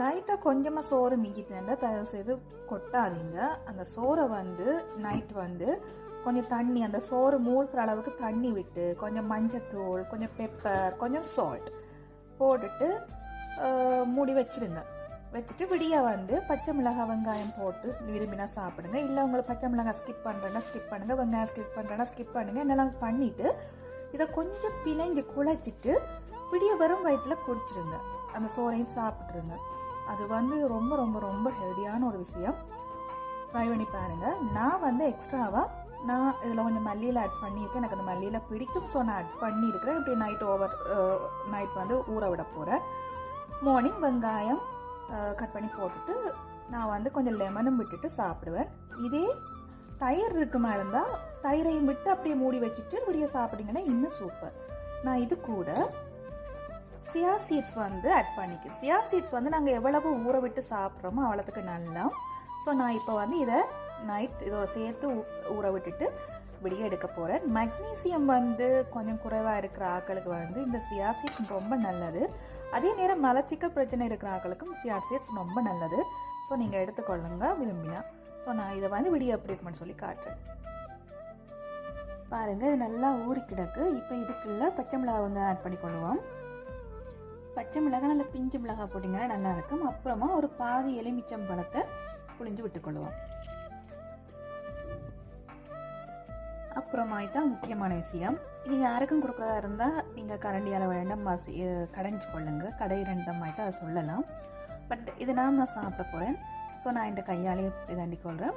லைட்டாக கொஞ்சமாக சோறு மிஞ்சிட்டேன்டா தயவு செய்து கொட்டாதீங்க. அந்த சோறை வந்து நைட் வந்து கொஞ்சம் தண்ணி அந்த சோறு மூழ்கிற அளவுக்கு தண்ணி விட்டு கொஞ்சம் மஞ்சத்தூள் கொஞ்சம் பெப்பர் கொஞ்சம் சால்ட் போட்டுட்டு மூடி வச்சிடுங்க வச்சுட்டு விடிய வந்து பச்சை மிளகாய் வெங்காயம் போட்டு விரும்பினா சாப்பிடுங்க. இல்லை உங்களுக்கு பச்சை மிளகாய் ஸ்கிப் பண்ணுறேன்னா ஸ்கிப் பண்ணுங்கள் வெங்காயம் ஸ்கிப் பண்ணுறேன்னா ஸ்கிப் பண்ணுங்க. என்னெல்லாம் பண்ணிவிட்டு இதை கொஞ்சம் பிணைஞ்சு குழைச்சிட்டு விடிய வெறும் வயிற்றில் குடிச்சிருங்க. அந்த சோறையும் சாப்பிட்ருங்க அது வந்து ரொம்ப ரொம்ப ரொம்ப ஹெல்தியான ஒரு விஷயம். ட்ரை பண்ணி பாருங்கள் நான் வந்து எக்ஸ்ட்ராவாக நான் இதில் கொஞ்சம் மல்லியில் ஆட் பண்ணியிருக்கேன். எனக்கு அந்த மல்லியில் பிடிக்கும் ஸோ நான் ஆட் பண்ணியிருக்கிறேன். இப்படி நைட் ஓவர் நைட் வந்து ஊற விட போகிறேன் மார்னிங் வெங்காயம் கட் பண்ணி போட்டுட்டு நான் வந்து கொஞ்சம் லெமனும் விட்டுட்டு சாப்பிடுவேன். இதே தயிர் இருக்குமா இருந்தால் தயிரையும் விட்டு அப்படியே மூடி வச்சுட்டு விடிய சாப்பிட்டீங்கன்னா இன்னும் சூப்பர் நான் இது கூட சியா சீட்ஸ் வந்து ஆட் பண்ணிக்கிறேன் சியா சீட்ஸ் வந்து நாங்கள் எவ்வளவு ஊற விட்டு சாப்பிட்றோமோ அவ்வளோத்துக்கு நல்லா ஸோ நான் இப்போ வந்து இதை நைட் இதோட சேர்த்து ஊற விட்டுட்டு விடிய எடுக்க போகிறேன் மக்னீசியம் வந்து கொஞ்சம் குறைவாக இருக்கிற ஆட்களுக்கு வந்து இந்த சியா சீட்ஸ் ரொம்ப நல்லது. அதே நேரம் மலச்சிக்கல் பிரச்சனை இருக்கிற ஆட்களுக்கும் சியா சீட்ஸ் ரொம்ப நல்லது. ஸோ நீங்கள் எடுத்துக்கொள்ளுங்க விரும்பினா. ஸோ நான் இதை வந்து விடிய எப்படி இருக்குன்னு சொல்லி காட்டுறேன். பாருங்கள் இது நல்லா ஊறி கிடக்கு. இப்போ இதுக்குள்ள பச்சை மிளகாவங்க ஆட் பண்ணி கொள்ளுவோம் பச்சை மிளகாய் நல்ல பிஞ்சு மிளகாய் போட்டிங்கன்னா நல்லாயிருக்கும். அப்புறமா ஒரு பாதி எலுமிச்சம் பழத்தை புளிஞ்சு விட்டுக்கொள்வோம். அப்புறமா தான் முக்கியமான விஷயம். நீங்கள் யாருக்கும் கொடுக்குறதா இருந்தால் நீங்கள் கரண்டியால் வேண்டாம் மசி கடைஞ்சு கொள்ளுங்க. கடை ரெண்டாம் தான் அதை சொல்லலாம். பட் இது நான் தான் சாப்பிட போகிறேன் ஸோ நான் என் கையாலேயே இதாண்டி கொள்கிறேன்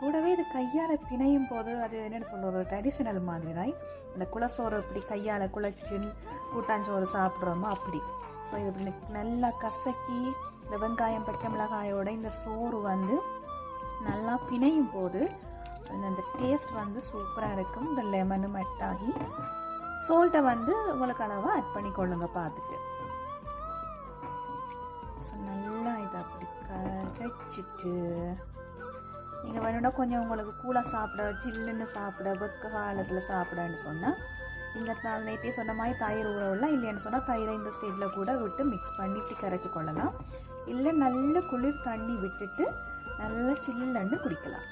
கூடவே இது கையால் பிணையும் போது அது என்னென்னு சொல்ல ஒரு ட்ரெடிஷ்னல் மாதிரி தான் இந்த குளச்சோறு இப்படி கையால் குழச்சி கூட்டாஞ்சோறு சாப்பிட்றோமோ அப்படி. ஸோ இது இப்படி நல்லா கசக்கி இந்த வெங்காயம் பச்சை மிளகாயோட இந்த சோறு வந்து நல்லா பிணையும் போது அந்த- அந்த டேஸ்ட் வந்து சூப்பராக இருக்கும். இந்த லெமனும் அட் ஆகி சோல்ட்டை வந்து உங்களுக்கு அளவாக ஆட் பண்ணிக்கொள்ளுங்க பார்த்துட்டு. ஸோ நல்லா இதை அப்படி கரைச்சிட்டு நீங்கள் வேணும்னா கொஞ்சம் உங்களுக்கு கூலாக சாப்பிட சில்லுன்னு சாப்பிட வெக்க காலத்தில் சாப்பிடன்னு சொன்னால் இந்த நாள் நைட்டே சொன்ன மாதிரி தயிர் உறவுலாம் இல்லைன்னு சொன்னால் தயிரை இந்த ஸ்டேஜில் கூட விட்டு மிக்ஸ் பண்ணிட்டு கரைச்சி கொள்ளலாம். இல்லை நல்ல குளிர் தண்ணி விட்டுட்டு நல்லா சில்லுன்னு குடிக்கலாம்.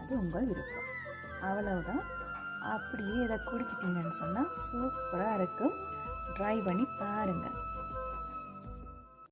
அது உங்கள் விருப்பம். அவ்வளவுதான். அப்படியே இதை குடிச்சிட்டிங்கன்னு சொன்னால் சூப்பராக இருக்கும். ட்ரை பண்ணி பாருங்கள்